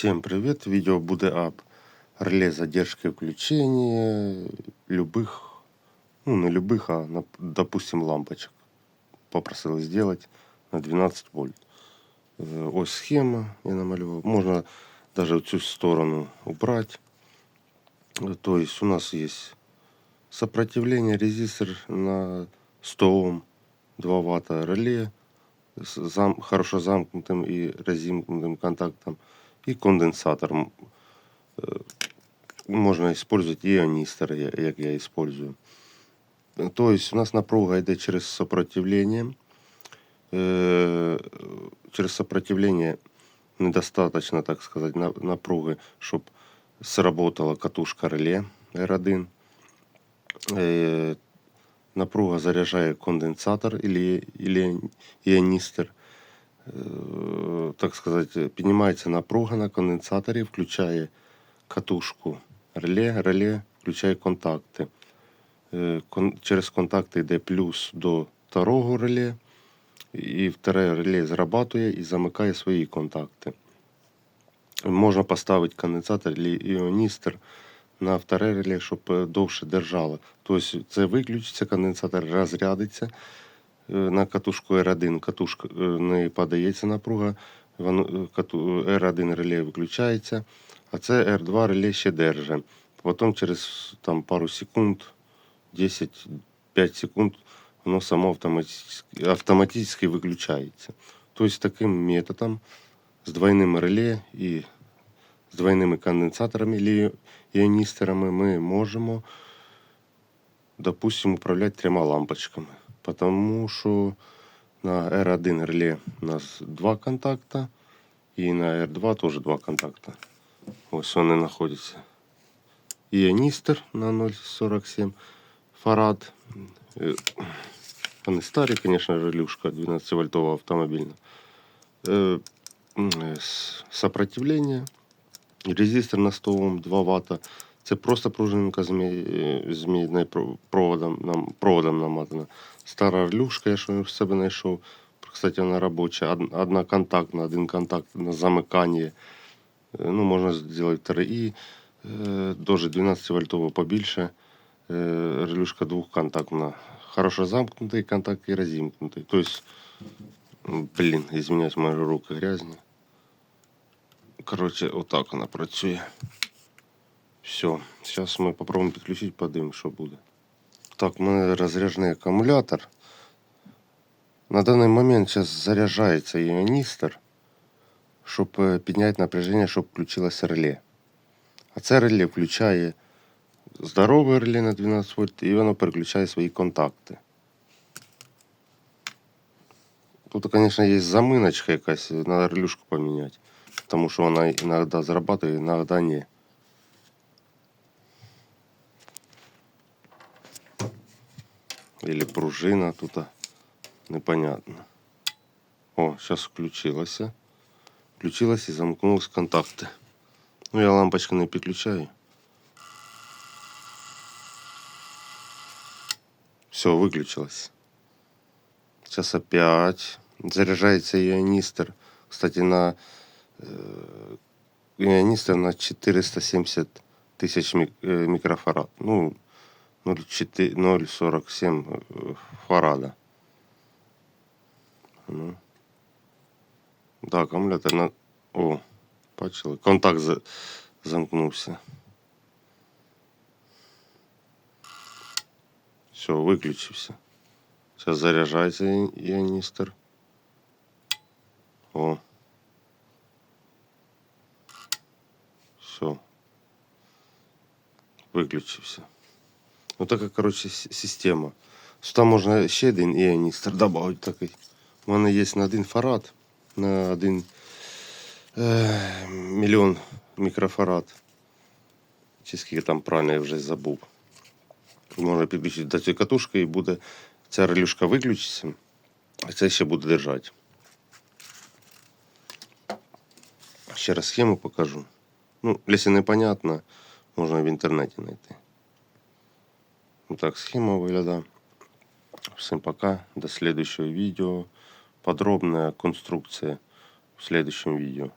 Всем привет! Видео буде об реле задержки включения любых, ну не любых, а нап- допустим лампочек. Попросили сделать на 12 вольт. Е, Ось схема я намалював. Можна даже цю сторону убрать. Е, То есть у нас есть сопротивление, резистор на 100 Ом, 2 ватта реле с зам, хорошо замкнутым и разимкнутым контактом и конденсатор. Э, Можно использовать ионистор, я- як я использую. Э, То есть у нас напруга йде через сопротивление. Э, Через сопротивление недостаточно, так сказать, на- напруги, щоб сработала катушка реле R1. Е, Напруга заряджає конденсатор или. Е, Так сказати, піднімається напруга на конденсаторі, включає катушку реле, реле включає контакти. Е, Через контакти йде плюс до второго реле, і вторе реле зрабатує і замикає свої контакти. Можна поставити конденсатор чи іоністр на вторе реле, щоб е, довше держало. Тобто це виключиться, конденсатор розрядиться е, на катушку R1. Катушка е, не подається напруга, воно, е, кату- R1 реле виключається, а це R2 реле ще держить. Потім через там, пару секунд, 10-5 секунд, воно само автоматически, автоматически виключається. Тобто таким методом з двойним реле і з двойними конденсаторами или ионисторами мы можем, допустим, управлять тремя лампочками. Потому что на R1 реле у нас два контакта, и на R2 тоже два контакта. Ось вони знаходяться. Ионистор на 0,47 фарад. Е, Вони старі, конечно, релюшка 12-вольтова автомобільна. Е, м, е, с- Сопротивление. Резистор на 100 Ом 2 Вт. Це просто пружинка з мі- мідним проводом, нам, проводом намотана. Стара релюшка, я що в себе знайшов. Кстати, вона робоча. Одна контактна, один контакт на замикання. Е, Ну, можна зробити три. І е, дуже 12 вольтово побільше. Е, релюшка двохконтактна. Хорошо замкнутий контакт і розімкнутий. Тобто, блін, извиняюсь, мої руки грязні. Короче, отак вона працює. Все. Зараз ми попробуємо підключити, подивимось, що буде. Так, у мене розряджений акумулятор. На даний момент зараз заряджається іоністор, щоб е, підняти напряження, щоб включилось реле. А це реле включає здорове реле на 12 вольт і воно переключає свої контакти. Тут, звісно, є заминочка якась, треба релюшку поміняти. Тому що вона іноді зарабатує, іноді ні. Или пружина тут а, непонятно. О, сейчас включилась. Включилась и замкнулась контакты. Ну, я лампочку не підключаю. Все, выключилось. Сейчас опять. Заряжается ионистр. Кстати, на э, ионистр на 470 тысяч э, микрофарад. Ну, 0,4 0,47 э, фарада. Ну. Да, акумулятор на. О, бачили. Контакт за... замкнувся. Все, виключився. Зараз заряджається і- іоністр. О. Все. Виключився. Ну така, коротше, с- система. Сюди можна ще один іоністр додати такий. У мене є на один фарад, на один е, мільйон мікрофарад. Чи скільки там правильно я вже забув. Можна підключити до цієї катушки і буде ця релюшка виключиться, а це ще буде держати. Ще раз схему покажу. Ну, якщо непонятно, можна в інтернеті знайти. Так схема виглядає. Всем пока. До следующего видео. Подробная конструкция в следующем видео.